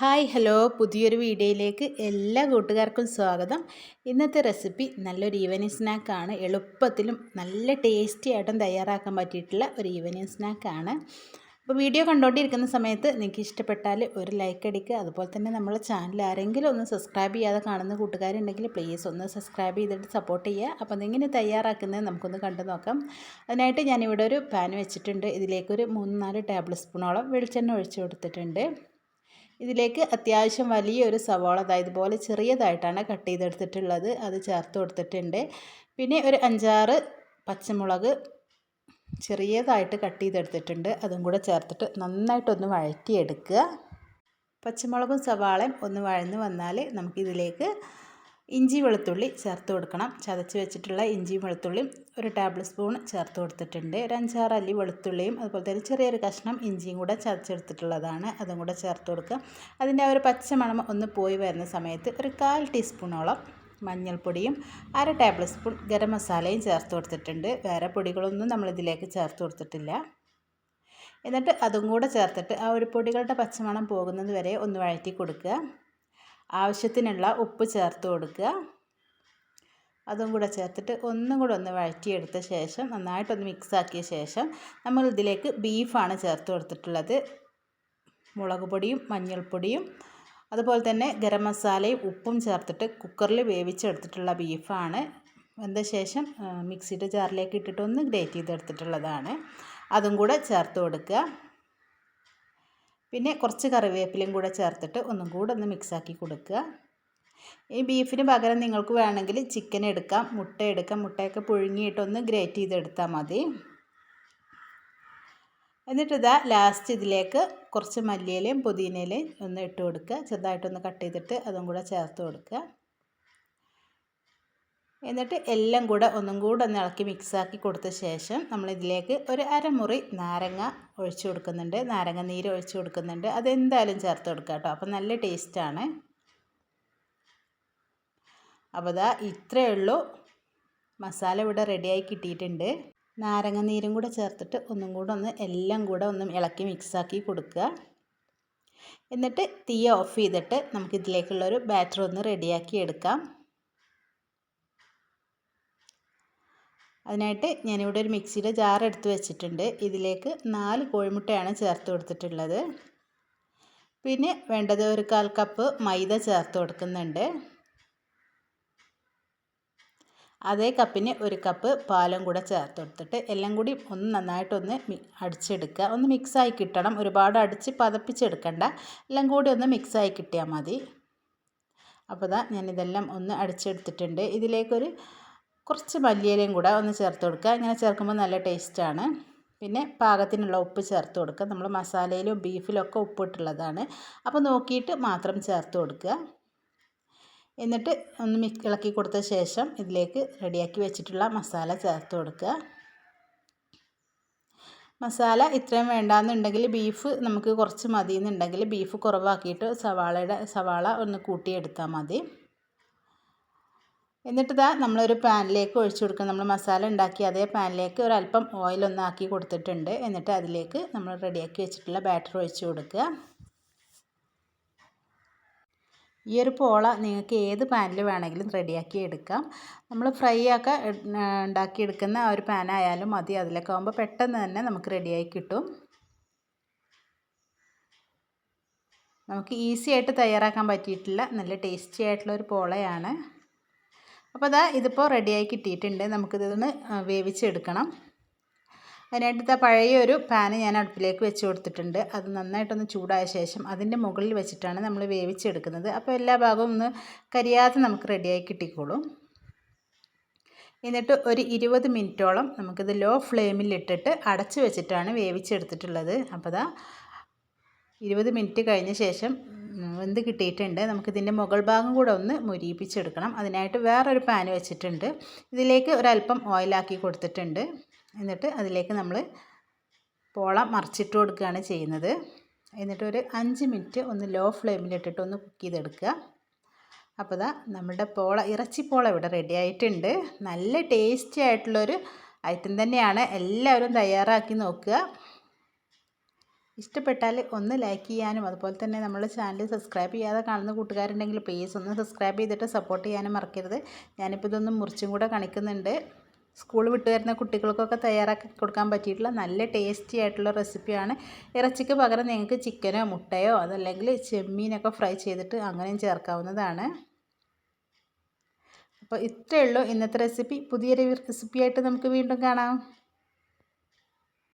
Hi hello. പുതിയൊരു വീഡിയോയിലേക്ക് എല്ലാ കൂട്ടുകാർക്കും സ്വാഗതം. ഇന്നത്തെ റെസിപ്പി നല്ലൊരു ഈവനിങ് സ്നാക്കാണ്. എളുപ്പത്തിലും നല്ല ടേസ്റ്റി ആയിട്ടും തയ്യാറാക്കാൻ പറ്റിയിട്ടുള്ള ഒരു ഈവനിങ് സ്നാക്കാണ്. അപ്പോൾ വീഡിയോ കണ്ടുകൊണ്ടിരിക്കുന്ന സമയത്ത് നിങ്ങൾക്ക് ഇഷ്ടപ്പെട്ടാൽ ഒരു ലൈക്ക് അടിക്കുക. അതുപോലെ തന്നെ നമ്മുടെ ചാനൽ ആരെങ്കിലും ഒന്ന് സബ്സ്ക്രൈബ് ചെയ്യാതെ കാണുന്ന കൂട്ടുകാരുണ്ടെങ്കിൽ പ്ലീസ് ഒന്ന് സബ്സ്ക്രൈബ് ചെയ്തിട്ട് സപ്പോർട്ട് ചെയ്യുക. അപ്പോൾ അതെങ്ങനെ തയ്യാറാക്കുന്നത് നമുക്കൊന്ന് കണ്ടു നോക്കാം. അതിനായിട്ട് ഞാനിവിടെ ഒരു പാൻ വെച്ചിട്ടുണ്ട്. ഇതിലേക്കൊരു മൂന്ന് നാല് ടേബിൾ സ്പൂണോളം വെളിച്ചെണ്ണ ഒഴിച്ചു കൊടുത്തിട്ടുണ്ട്. ഇതിലേക്ക് അത്യാവശ്യം വലിയൊരു സവാള അതായത് ഇതുപോലെ ചെറിയതായിട്ടാണ് കട്ട് ചെയ്തെടുത്തിട്ടുള്ളത്. അത് ചേർത്ത് കൊടുത്തിട്ടുണ്ട്. പിന്നെ ഒരു അഞ്ചാറ് പച്ചമുളക് ചെറിയതായിട്ട് കട്ട് ചെയ്തെടുത്തിട്ടുണ്ട്. അതും കൂടെ ചേർത്തിട്ട് നന്നായിട്ടൊന്ന് വഴറ്റിയെടുക്കുക. പച്ചമുളകും സവാളയും ഒന്ന് വഴന്ന് വന്നാൽ നമുക്കിതിലേക്ക് ഇഞ്ചി വെളുത്തുള്ളി ചേർത്ത് കൊടുക്കണം. ചതച്ച് വെച്ചിട്ടുള്ള ഇഞ്ചി വെളുത്തുള്ളിയും ഒരു ടേബിൾ സ്പൂൺ ചേർത്ത് കൊടുത്തിട്ടുണ്ട്. ഒരു അഞ്ചാറ് അല്ലി വെളുത്തുള്ളിയും അതുപോലെ തന്നെ ചെറിയൊരു കഷ്ണം ഇഞ്ചിയും കൂടെ ചതച്ചെടുത്തിട്ടുള്ളതാണ്. അതും കൂടെ ചേർത്ത് കൊടുക്കുക. അതിന്റെ ആ ഒരു പച്ചമണം ഒന്ന് പോയി വരുന്ന സമയത്ത് ഒരു കാൽ ടീസ്പൂണോളം മഞ്ഞൾപ്പൊടിയും അര ടേബിൾ സ്പൂൺ ഗരം മസാലയും ചേർത്ത് കൊടുത്തിട്ടുണ്ട്. വേറെ പൊടികളൊന്നും നമ്മളിതിലേക്ക് ചേർത്ത് കൊടുത്തിട്ടില്ല. എന്നിട്ട് അതും കൂടെ ചേർത്തിട്ട് ആ ഒരു പൊടികളുടെ പച്ചമണം പോകുന്നത് വരെ ഒന്ന് വഴറ്റി കൊടുക്കുക. ആവശ്യത്തിനുള്ള ഉപ്പ് ചേർത്ത് കൊടുക്കുക. അതും കൂടെ ചേർത്തിട്ട് ഒന്നും കൂടെ ഒന്ന് വഴറ്റിയെടുത്ത ശേഷം നന്നായിട്ടൊന്ന് മിക്സാക്കിയ ശേഷം നമ്മൾ ഇതിലേക്ക് ബീഫാണ് ചേർത്ത് കൊടുത്തിട്ടുള്ളത്. മുളക് പൊടിയും മഞ്ഞൾപ്പൊടിയും അതുപോലെ തന്നെ ഗരം മസാലയും ഉപ്പും ചേർത്തിട്ട് കുക്കറിൽ വേവിച്ചെടുത്തിട്ടുള്ള ബീഫാണ്. വെന്ത ശേഷം മിക്സിയുടെ ജാറിലേക്ക് ഇട്ടിട്ട് ഒന്ന് ഗ്രേറ്റ് ചെയ്തെടുത്തിട്ടുള്ളതാണ്. അതും കൂടെ ചേർത്ത് കൊടുക്കുക. പിന്നെ കുറച്ച് കറിവേപ്പിലയും കൂടെ ചേർത്തിട്ട് ഒന്നും കൂടെ ഒന്ന് മിക്സാക്കി കൊടുക്കുക. ഈ ബീഫിന് പകരം നിങ്ങൾക്ക് വേണമെങ്കിൽ ചിക്കൻ എടുക്കാം മുട്ട എടുക്കാം മുട്ടയൊക്കെ പുഴുങ്ങിയിട്ടൊന്ന് ഗ്രേറ്റ് ചെയ്തെടുത്താൽ മതി. എന്നിട്ട് ഇതാ ലാസ്റ്റ് ഇതിലേക്ക് കുറച്ച് മല്ലിയിലയും പുതിനയിലയും ഒന്ന് ഇട്ട് കൊടുക്കുക. ചെറുതായിട്ടൊന്ന് കട്ട് ചെയ്തിട്ട് അതും കൂടെ ചേർത്ത് കൊടുക്കുക. എന്നിട്ട് എല്ലാം കൂടെ ഒന്നും കൂടെ ഒന്ന് ഇളക്കി മിക്സാക്കി കൊടുത്ത ശേഷം നമ്മളിതിലേക്ക് ഒരു അരമുറി നാരങ്ങ ഒഴിച്ചു കൊടുക്കുന്നുണ്ട്. നാരങ്ങ നീര് ഒഴിച്ചു കൊടുക്കുന്നുണ്ട്. അതെന്തായാലും ചേർത്ത് കൊടുക്കുക കേട്ടോ. അപ്പം നല്ല ടേസ്റ്റാണ് അപ്പോൾ ഇതാ ഇത്രയേ ഉള്ളൂ. മസാല ഇവിടെ റെഡിയായി കിട്ടിയിട്ടുണ്ട്. നാരങ്ങ നീരും കൂടെ ചേർത്തിട്ട് ഒന്നും കൂടെ ഒന്ന് എല്ലാം കൂടെ ഒന്ന് ഇളക്കി മിക്സാക്കി കൊടുക്കുക. എന്നിട്ട് തീ ഓഫ് ചെയ്തിട്ട് നമുക്കിതിലേക്കുള്ളൊരു ബാറ്റർ ഒന്ന് റെഡിയാക്കി എടുക്കാം. അതിനായിട്ട് ഞാനിവിടെ ഒരു മിക്സിയുടെ ജാർ എടുത്ത് വെച്ചിട്ടുണ്ട്. ഇതിലേക്ക് നാല് കോഴിമുട്ടയാണ് ചേർത്ത് കൊടുത്തിട്ടുള്ളത്. പിന്നെ വേണ്ടത് ഒരു കാൽ കപ്പ് മൈദ ചേർത്ത് കൊടുക്കുന്നുണ്ട്. അതേ കപ്പിന് ഒരു കപ്പ് പാലും കൂടെ ചേർത്ത് കൊടുത്തിട്ട് എല്ലാം കൂടി ഒന്ന് നന്നായിട്ടൊന്ന് അടിച്ചെടുക്കുക. ഒന്ന് മിക്സായി കിട്ടണം. ഒരുപാട് അടിച്ച് പതപ്പിച്ചെടുക്കണ്ട. എല്ലാം കൂടി ഒന്ന് മിക്സായി കിട്ടിയാൽ മതി. അപ്പോൾ ഞാനിതെല്ലാം ഒന്ന് അടിച്ചെടുത്തിട്ടുണ്ട്. ഇതിലേക്കൊരു കുറച്ച് മല്ലിയിലയും കൂടെ ഒന്ന് ചേർത്ത് കൊടുക്കുക. ഇങ്ങനെ ചേർക്കുമ്പോൾ നല്ല ടേസ്റ്റാണ്. പിന്നെ പാകത്തിനുള്ള ഉപ്പ് ചേർത്ത് കൊടുക്കുക. നമ്മൾ മസാലയിലും ബീഫിലും ഒക്കെ ഉപ്പിട്ടുള്ളതാണ്. അപ്പോൾ നോക്കിയിട്ട് മാത്രം ചേർത്ത് കൊടുക്കുക. എന്നിട്ട് ഒന്ന് മിക് ഇളക്കി കൊടുത്ത ശേഷം ഇതിലേക്ക് റെഡിയാക്കി വെച്ചിട്ടുള്ള മസാല ചേർത്ത് കൊടുക്കുക. മസാല ഇത്രയും വേണ്ടാന്നുണ്ടെങ്കിൽ ബീഫ് നമുക്ക് കുറച്ച് മതി എന്നുണ്ടെങ്കിൽ ബീഫ് കുറവാക്കിയിട്ട് സവാളയുടെ സവാള ഒന്ന് കൂട്ടിയെടുത്താൽ മതി. എന്നിട്ട് നമ്മളൊരു പാനിലേക്ക് ഒഴിച്ചു കൊടുക്കുക. നമ്മൾ മസാല ഉണ്ടാക്കി അതേ പാനിലേക്ക് ഒരല്പം ഓയിലൊന്ന് ആക്കി കൊടുത്തിട്ടുണ്ട്. എന്നിട്ട് അതിലേക്ക് നമ്മൾ റെഡിയാക്കി വെച്ചിട്ടുള്ള ബാറ്റർ ഒഴിച്ചു കൊടുക്കുക. ഈ ഒരു പോള നിങ്ങൾക്ക് ഏത് പാനിൽ വേണമെങ്കിലും റെഡിയാക്കി എടുക്കാം. നമ്മൾ ഫ്രൈ ഒക്കെ ഉണ്ടാക്കിയെടുക്കുന്ന ആ ഒരു പാനായാലും മതി. അതിലൊക്കെ ആകുമ്പോൾ പെട്ടെന്ന് തന്നെ നമുക്ക് റെഡിയായി കിട്ടും. നമുക്ക് ഈസി ആയിട്ട് തയ്യാറാക്കാൻ പറ്റിയിട്ടുള്ള നല്ല ടേസ്റ്റി ആയിട്ടുള്ള ഒരു പോളയാണ്. അപ്പോൾ അതാ ഇതിപ്പോൾ റെഡിയായി കിട്ടിയിട്ടുണ്ട്. നമുക്കിതൊന്ന് വേവിച്ചെടുക്കണം. അതിനായിട്ട് പഴയ ഒരു പാന് ഞാൻ അടുപ്പിലേക്ക് വെച്ച് കൊടുത്തിട്ടുണ്ട്. അത് നന്നായിട്ടൊന്ന് ചൂടായ ശേഷം അതിന്റെ മുകളിൽ വെച്ചിട്ടാണ് നമ്മൾ വേവിച്ചെടുക്കുന്നത്. അപ്പോൾ എല്ലാ ഭാഗവും ഒന്ന് കരിയാതെ നമുക്ക് റെഡിയായി കിട്ടിക്കോളും. എന്നിട്ട് ഒരു ഇരുപത് മിനിറ്റോളം നമുക്കിത് ലോ ഫ്ലെയിമിലിട്ടിട്ട് അടച്ച് വെച്ചിട്ടാണ് വേവിച്ചെടുത്തിട്ടുള്ളത്. അപ്പോൾ അതാ ഇരുപത് മിനിറ്റ് കഴിഞ്ഞ ശേഷം വെന്ത് കിട്ടിയിട്ടുണ്ട്? നമുക്കിതിന്റെ മുകൾ ഭാഗം കൂടെ ഒന്ന് മുരിയിപ്പിച്ചെടുക്കണം. അതിനായിട്ട് വേറൊരു പാൻ വെച്ചിട്ടുണ്ട്. ഇതിലേക്ക് ഒരല്പം ഓയിലാക്കി കൊടുത്തിട്ടുണ്ട്. എന്നിട്ട് അതിലേക്ക് നമ്മൾ പോള മറിച്ചിട്ട് കൊടുക്കുകയാണ് ചെയ്യുന്നത്. എന്നിട്ട് ഒരു അഞ്ച് മിനിറ്റ് ഒന്ന് ലോ ഫ്ലെയിമിലിട്ടിട്ട് ഒന്ന് കുക്ക് ചെയ്തെടുക്കുക. അപ്പോൾ ഇതാ നമ്മുടെ പോള ഇറച്ചിപ്പോള ഇവിടെ റെഡി ആയിട്ടുണ്ട്. നല്ല ടേസ്റ്റി ആയിട്ടുള്ളൊരു ഐറ്റം തന്നെയാണ്. എല്ലാവരും തയ്യാറാക്കി നോക്കുക. ഇഷ്ടപ്പെട്ടാൽ ഒന്ന് ലൈക്ക് ചെയ്യാനും അതുപോലെ തന്നെ നമ്മുടെ ചാനൽ സബ്സ്ക്രൈബ് ചെയ്യാതെ കാണുന്ന കൂട്ടുകാരുണ്ടെങ്കിൽ പ്ലീസ് ഒന്ന് സബ്സ്ക്രൈബ് ചെയ്തിട്ട് സപ്പോർട്ട് ചെയ്യാനും മറക്കരുത്. ഞാനിപ്പോൾ ഇതൊന്ന് മുറിച്ചും കൂടെ കണിക്കുന്നുണ്ട്. സ്കൂൾ വിട്ട് വരുന്ന കുട്ടികൾക്കൊക്കെ തയ്യാറാക്കി കൊടുക്കാൻ പറ്റിയിട്ടുള്ള നല്ല ടേസ്റ്റി ആയിട്ടുള്ള റെസിപ്പിയാണ് ഇറച്ചിക്ക് പകരം നിങ്ങൾക്ക് ചിക്കനോ മുട്ടയോ അതല്ലെങ്കിൽ ചെമ്മീനൊക്കെ ഫ്രൈ ചെയ്തിട്ട് അങ്ങനെയും ചേർക്കാവുന്നതാണ്. അപ്പോൾ ഇത്രയേ ഉള്ളൂ ഇന്നത്തെ റെസിപ്പി പുതിയൊരു റെസിപ്പിയായിട്ട് നമുക്ക് വീണ്ടും കാണാം.